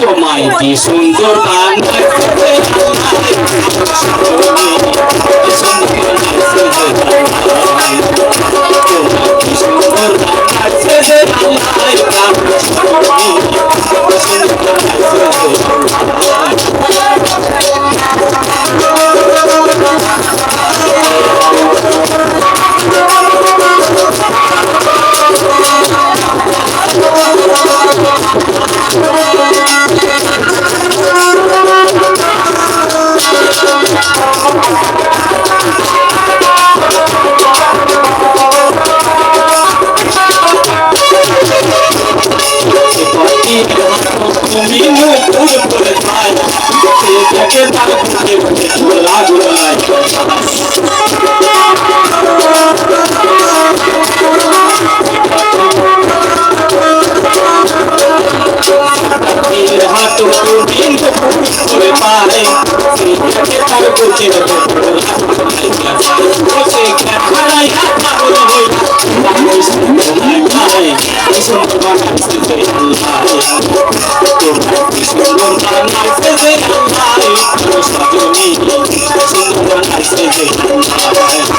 তোমায় কি সুন্দর গান पूजन करे पाए ये केता के पुराने बटे झूला झूला तीन हाथ को तीन को पूरे पाए ये केता के पुराने बटे झूला झूला সুন্দর বানাইছে যে আল্লাহ সজনী সুন্দর বানাইছে যে আল্লাহ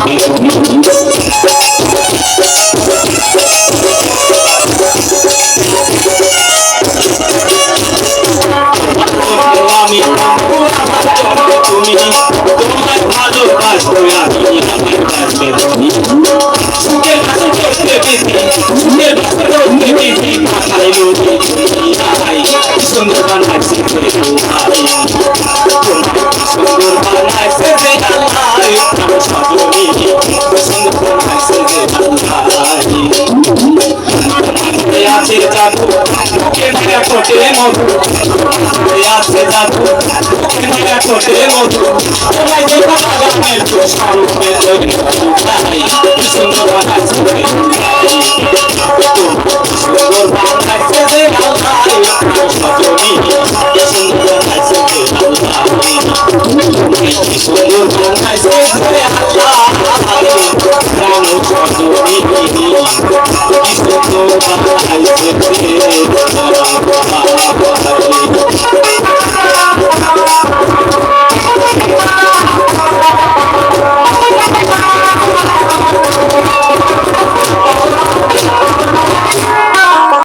তুমি আমি বন্ধু আমার জন্য তুমি তোমার ভালোবাসবো আমি আমার কাছে আছে জাদু কেটে কোটে মধু। আছে জাদু কেটে কোটে মধু। তোমায় দেখো বাগানের তো স্বরূপে তৈরি সুন্দর বানাইছে সুন্দর বানাইছে যে আল্লাহ সজনী সুন্দর বানাইছে যে আল্লাহ সুন্দর বানাইছে যে আল্লাহ প্রাণ সজনী আল্লাহ